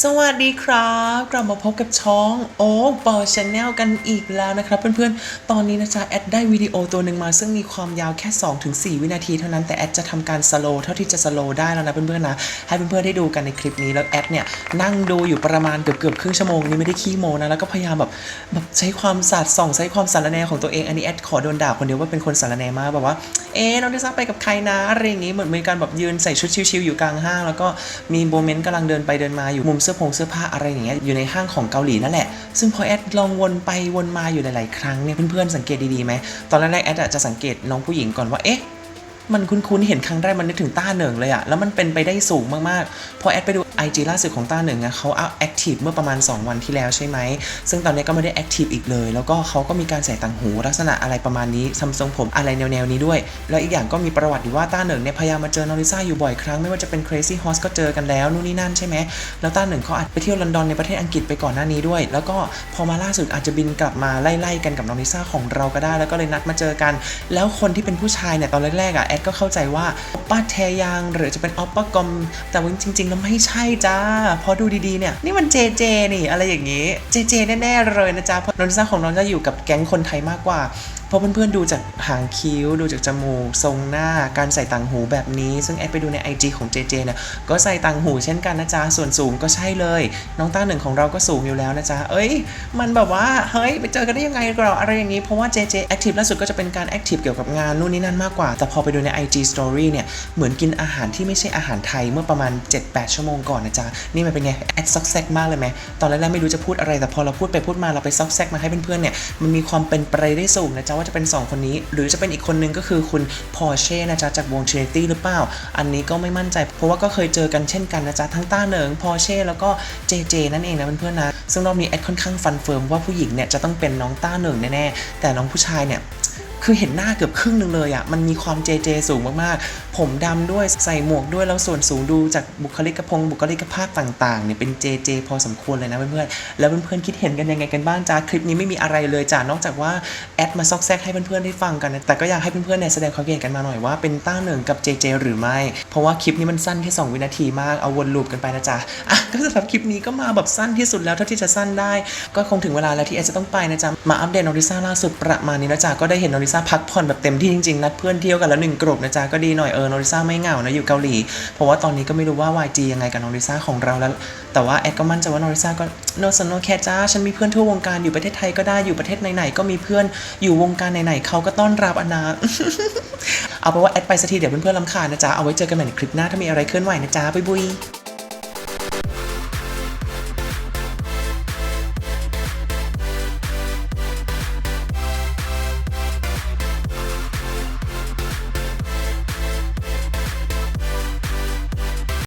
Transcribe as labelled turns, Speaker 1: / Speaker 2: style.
Speaker 1: สวัสดีครับกลับมาพบกับช่องโอ๊กปอชแนลกันอีกแล้วนะครับ เพื่อนๆ ตอนนี้นะจ๊ะแอดได้วิดีโอตัวหนึ่งมา ซึ่งมีความยาวแค่ 2-4 วินาทีเท่านั้นแต่แอดจะทำการสโลว์เท่าที่จะสโลว์ได้แล้วนะเพื่อนๆนะให้เพื่อนๆได้ดูกันในคลิปนี้แล้วแอดเนี่ยนั่งดูอยู่ประมาณเกือบๆครึ่งชั่วโมงนี่ไม่ได้ขี้โมนะแล้วก็พยายามแบบแบบใช้ความสาดส่องใช้ความสารแนของตัวเองอันนี้แอดขอโดนด่าคนเดียวว่าเป็นคนสารแนมากแบบว่าเอ๊น้องดิซ่าไปกับใครนะอะไรอย่างงี้เหมือนมีการแบบยืนใส่ชุดชิวๆอยู่กลางห้าง แล้วก็มีโมเมนต์กำลังเดินไปเดินมาอยู่มุมเสื้อผงเสื้อผ้าอะไรอย่างเงี้ยอยู่ในห้างของเกาหลีนั่นแหละ ซึ่งพอแอดลองวนไปวนมาอยู่หลายๆครั้งเนี่ยเพื่อนๆสังเกตดีๆไหมตอนแรกๆแอดจะสังเกตน้องผู้หญิงก่อนว่าเอ๊ะ มันคุ้นๆ เห็นครั้งแรกมันนึกถึงต้าเหนิงเลยอะแล้วมันเป็นไปได้สูงมากๆ พอแอดไปดู IG ล่าสุดของต้าเหนิงอะเขาเอาแอคทีฟเมื่อประมาณ 2 วันที่แล้วใช่ไหม ซึ่งตอนนี้ก็ไม่ได้แอคทีฟอีกเลย แล้วก็เขาก็มีการใส่ต่างหูลักษณะอะไรประมาณนี้ซัมซุงผมอะไรแนวๆนี้ด้วย แล้วอีกอย่างก็มีประวัติอยู่ว่าต้าเหนิงเนี่ยพยายามมาเจอนอริซ่าอยู่บ่อยครั้งไม่ว่าจะเป็น Crazy Horse ก็เจอกันแล้วนู่นนี่นั่นใช่ไหมแล้วต้าเหนิงเขาอาจไปเที่ยวลอนดอนในประเทศอังกฤษไปก่อนหน้านี้ด้วย แล้วก็พอมาล่าสุดอาจจะบินกลับมาไล่ๆกันกับนอริซ่าของเราก็ได้ แล้วก็เลยนัดมาเจอกัน แล้วคนที่เป็นผู้ชายเนี่ยตอนแรกๆอะแอดก็เข้าใจว่าออปป้าแทยังหรือจะเป็นออปป้ากอม แต่ว่าจริงๆแล้วไม่ใช่จ้า พอดูดีๆเนี่ย นี่มันเจเจนี่อะไรอย่างงี้ เจเจแน่ๆเลยนะจ๊ะเพราะนอริซ่าของน้องจะอยู่กับแก๊งคนไทยมากกว่า พราะเพื่อนๆดูจากหางคิ้ว ดูจากจมูก ทรงหน้า การใส่ต่างหูแบบนี้ ซึ่งแอดไปดูใน IG ของ JJ เนี่ยก็ใส่ต่างหูเช่นกันนะจ๊ะ ส่วนสูงก็ใช่เลย น้องต้าหนึ่งของเราก็สูงอยู่แล้วนะจ๊ะ เอ้ย มันแบบว่า เฮ้ย ไปเจอกันได้ยังไงหรออะไรอย่างนี้ เพราะว่า JJ Active ล่าสุดก็จะเป็นการ Active เกี่ยวกับงานนู่นนี่นั่นมากกว่า แต่พอไปดูใน IG Story เนี่ย เหมือนกินอาหารที่ไม่ใช่อาหารไทยเมื่อประมาณ 7-8 ชั่วโมงก่อนนะจ๊ะ นี่มันเป็นไง แอดซอกแซกมากเลยไหมตอนแรกๆไม่รู้จะพูดอะไร แต่พอเราพูดไปพูดมาเราไปซอกแซกมาให้เพื่อนๆเนี่ย มันมีความเป็นไปได้สูงนะจ๊ะว่าจะเป็นสองคนนี้ หรือจะเป็นอีกคนนึงก็คือคุณพอเช่นะจ๊ะจากวง Trinity หรือเปล่า อันนี้ก็ไม่มั่นใจ เพราะว่าก็เคยเจอกันเช่นกันนะจ๊ะทั้งต้าเหนิงพอเช่แล้วก็เจเจนั่นเองนะเพื่อนๆนะซึ่งรอบนี้แอดค่อนข้างฟันเฟิร์มว่าผู้หญิงเนี่ยจะต้องเป็นน้องต้าเหนิงแน่ๆแต่น้องผู้ชายเนี่ยคือเห็นหน้าเกือบครึ่งหนึ่งเลยอะ่ะมันมีความเจเจสูงมากๆผมดำด้วยใส่หมวกด้วยแล้วส่วนสูงดูจากบุคลิกพงบุคลิกภาพต่างๆเนี่ยเป็นเจเจพอสมควรเลยนะเพื่อนๆแล้วเพื่อนๆคิดเห็นกันยังไงกันบ้างจ้าคลิปนี้ไม่มีอะไรเลยจ้านอกจากว่าแอดมาซอกแซกให้เพื่อนๆได้ฟังกันแต่ก็อยากให้เพื่อนๆเนี่ยแสดงความคิดเห็นกันมาหน่อยว่าเป็นต้าหนึ่งกับเจเจหรือไม่ เพราะว่าคลิปนี้มันสั้นแค่2วินาทีมากเอาวนลูปกันไปนะจ๊ะอะก็สำหรับคลิปนี้ก็มาแบบสั้นที่สุดแล้วเท่าที่จะสั้นได้ ก็คงถึงเวลาแล้วที่แอดจะต้องไปนะจ๊ะมาอัปเดตนอริซ่าล่าสุดประมาณนี้นะจ๊ะก็ได้เห็นนอริซ่าพักผ่อนแบบเต็มที่จริงๆนัดเพื่อนเที่ยวกันแล้วหนึ่งกลุ่มนะจ๊ะก็ดีหน่อยเออนอริซ่าไม่เหงานะอยู่เกาหลี เพราะว่าตอนนี้ก็ไม่รู้ว่า YG ยังไงกับนอริซ่าของเราแล้ว แต่ว่าแอดก็มั่นใจว่านอริซ่าก็โนสโนแคจ้าฉันมีเพื่อนทั่ววงการอยู่ประเทศไทยก็ได้อยู่ประเทศไหนๆก็มีเพื่อนอยู่วงการไหนๆเขาก็ต้อนรับอนาเอาเป็นว่าแอดไปสักทีเดี๋ยวเพื่อนๆรำคาญนะจ๊ะเอาไว้เจอกันใหม่ในคลิปหน้าถ้ามีอะไรเคลื่อนไหวนะจ๊ะบ๊ายบาย